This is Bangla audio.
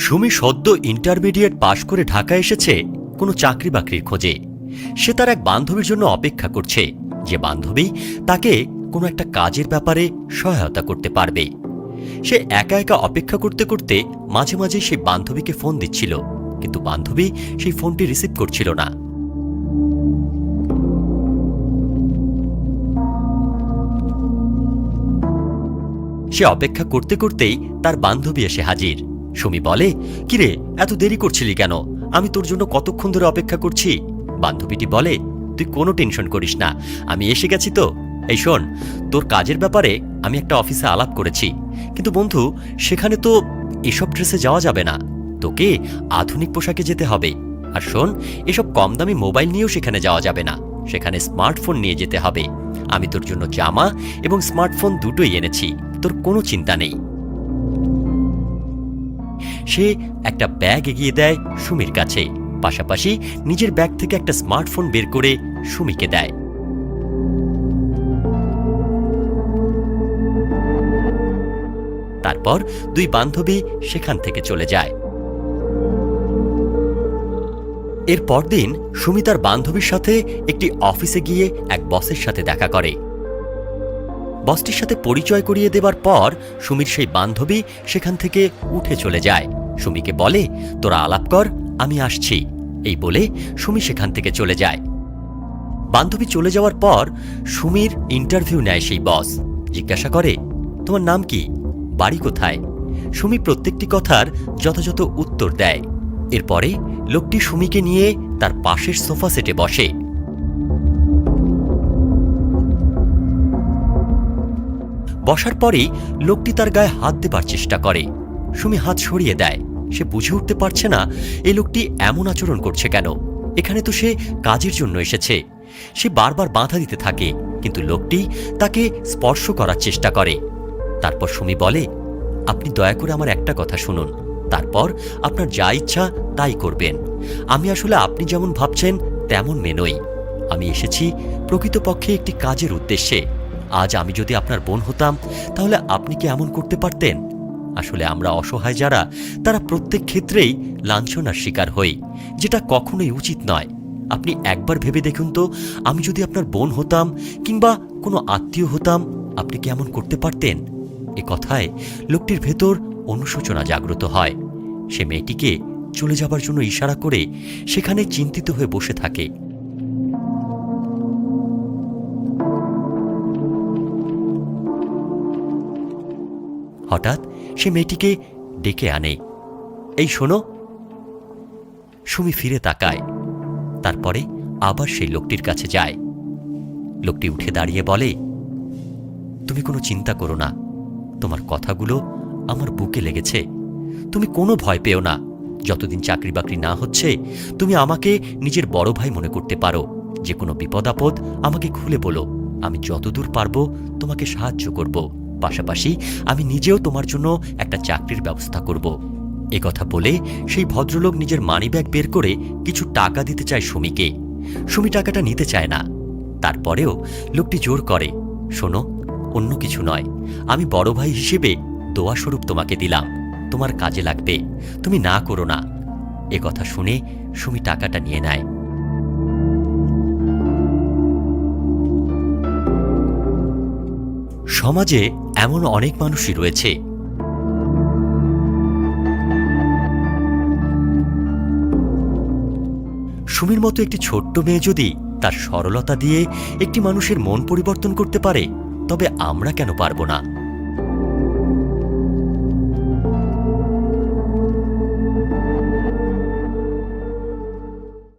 সুমি সদ্য ইন্টারমিডিয়েট পাশ করে ঢাকা এসেছে কোনো চাকরি বাকরির খোঁজে। সে তার এক বান্ধবীর জন্য অপেক্ষা করছে। যে বান্ধবী তাকে কোনো একটা কাজের ব্যাপারে সহায়তা করতে পারবে। সে একা একা অপেক্ষা করতে করতে মাঝে মাঝে সেই বান্ধবীকে ফোন দিচ্ছিল। কিন্তু বান্ধবী সেই ফোনটি রিসিভ করছিল না। সে অপেক্ষা করতে করতেই তার বান্ধবী এসে হাজির। সুমি বলে, কিরে, এত দেরি করছিলি কেন? আমি তোর জন্য কতক্ষণ ধরে অপেক্ষা করছি? বান্ধবীটি বলে, তুই কোনো টেনশন করিস না, আমি এসে গেছি তো। এই শোন, তোর কাজের ব্যাপারে আমি একটা অফিসে আলাপ করেছি। কিন্তু বন্ধু, সেখানে তো এসব ড্রেসে যাওয়া যাবে না। তোকে আধুনিক পোশাকে যেতে হবে। আর শোন, এসব কম দামি মোবাইল নিয়েও সেখানে যাওয়া যাবে না। সেখানে স্মার্টফোন নিয়ে যেতে হবে। আমি তোর জন্য জামা এবং স্মার্টফোন দুটোই এনেছি। তোর কোনো চিন্তা নেই। সে একটা ব্যাগ এগিয়ে দেয় সুমির কাছে। পাশাপাশি নিজের ব্যাগ থেকে একটা স্মার্টফোন বের করে সুমিকে দেয়। তারপর দুই বান্ধবী সেখান থেকে চলে যায়। এর পরদিন সুমি তার বান্ধবীর সাথে একটি অফিসে গিয়ে এক বসের সাথে দেখা করে। বসটির সাথে পরিচয় করিয়ে দেবার পর সুমির সেই বান্ধবী সেখান থেকে উঠে চলে যায়। সুমিকে বলে, তোরা আলাপ কর, আমি আসছি। এই বলে সুমি সেখান থেকে চলে যায়। বান্ধবী চলে যাওয়ার পর সুমির ইন্টারভিউ নেয় সেই বস। জিজ্ঞাসা করে, তোমার নাম কি? বাড়ি কোথায়? সুমি প্রত্যেকটি কথার যথাযথ উত্তর দেয়। এরপরে লোকটি সুমিকে নিয়ে তার পাশের সোফা সেটে বসে। বসার পরেই লোকটি তার গায়ে হাত দেবার চেষ্টা করে। সুমি হাত সরিয়ে দেয়। সে বুঝে উঠতে পারছে না এই লোকটি এমন আচরণ করছে কেন? এখানে তো সে কাজের জন্য এসেছে। সে বারবার বাধা দিতে থাকে, কিন্তু লোকটি তাকে স্পর্শ করার চেষ্টা করে। তারপর সুমি বলে, আপনি দয়া করে আমার একটা কথা শুনুন। তারপর আপনার যা ইচ্ছা তাই করবেন। আমি আসলে আপনি যেমন ভাবছেন, তেমন মেনই আমি এসেছি প্রকৃতপক্ষে একটি কাজের উদ্দেশ্যে। আজ আমি যদি আপনার বোন হতাম, তাহলে আপনি কি এমন করতে পারতেন? আসলে আমরা অসহায় যারা, তারা প্রত্যেক ক্ষেত্রেই লাঞ্ছনার শিকার হই, যেটা কখনোই উচিত নয়। আপনি একবার ভেবে দেখুন তো, আমি যদি আপনার বোন হতাম কিংবা কোনো আত্মীয় হতাম, আপনি কি এমন করতে পারতেন? এ কথায় লোকটির ভেতর অনুশোচনা জাগ্রত হয়। সে মেয়েটিকে চলে যাবার জন্য ইশারা করে সেখানে চিন্তিত হয়ে বসে থাকে। হঠাৎ সে মেয়েটিকে ডেকে আনে। এই শোনো। সুমি ফিরে তাকায়। তারপরে আবার সেই লোকটির কাছে যায়। লোকটি উঠে দাঁড়িয়ে বলে, তুমি কোনো চিন্তা করো না। তোমার কথাগুলো আমার বুকে লেগেছে। তুমি কোনো ভয় পেও না। যতদিন চাকরি বাকরি না হচ্ছে, তুমি আমাকে নিজের বড় ভাই মনে করতে পারো। যে কোনো বিপদ আপদ আমাকে খুলে বলো। আমি যতদূর পারব তোমাকে সাহায্য করব। পাশাপাশি আমি নিজেও তোমার জন্য একটা চাকরির ব্যবস্থা করব। কথা বলে সেই ভদ্রলোক নিজের মানিব্যাগ বের করে কিছু টাকা দিতে চায় সুমিকে। সুমি টাকাটা নিতে চায় না। তারপরেও লোকটি জোর করে, শোনো, অন্য কিছু নয়। আমি বড় ভাই হিসেবে দোয়াস্বরূপ তোমাকে দিলাম। তোমার কাজে লাগবে। তুমি না করো না। কথা শুনে সুমি টাকাটা নিয়ে নেয়। সমাজে এমন অনেক মানুষই রয়েছে। সুমির মতো একটি ছোট্ট মেয়ে যদি তার সরলতা দিয়ে একটি মানুষের মন পরিবর্তন করতে পারে, তবে আমরা কেন পারব না?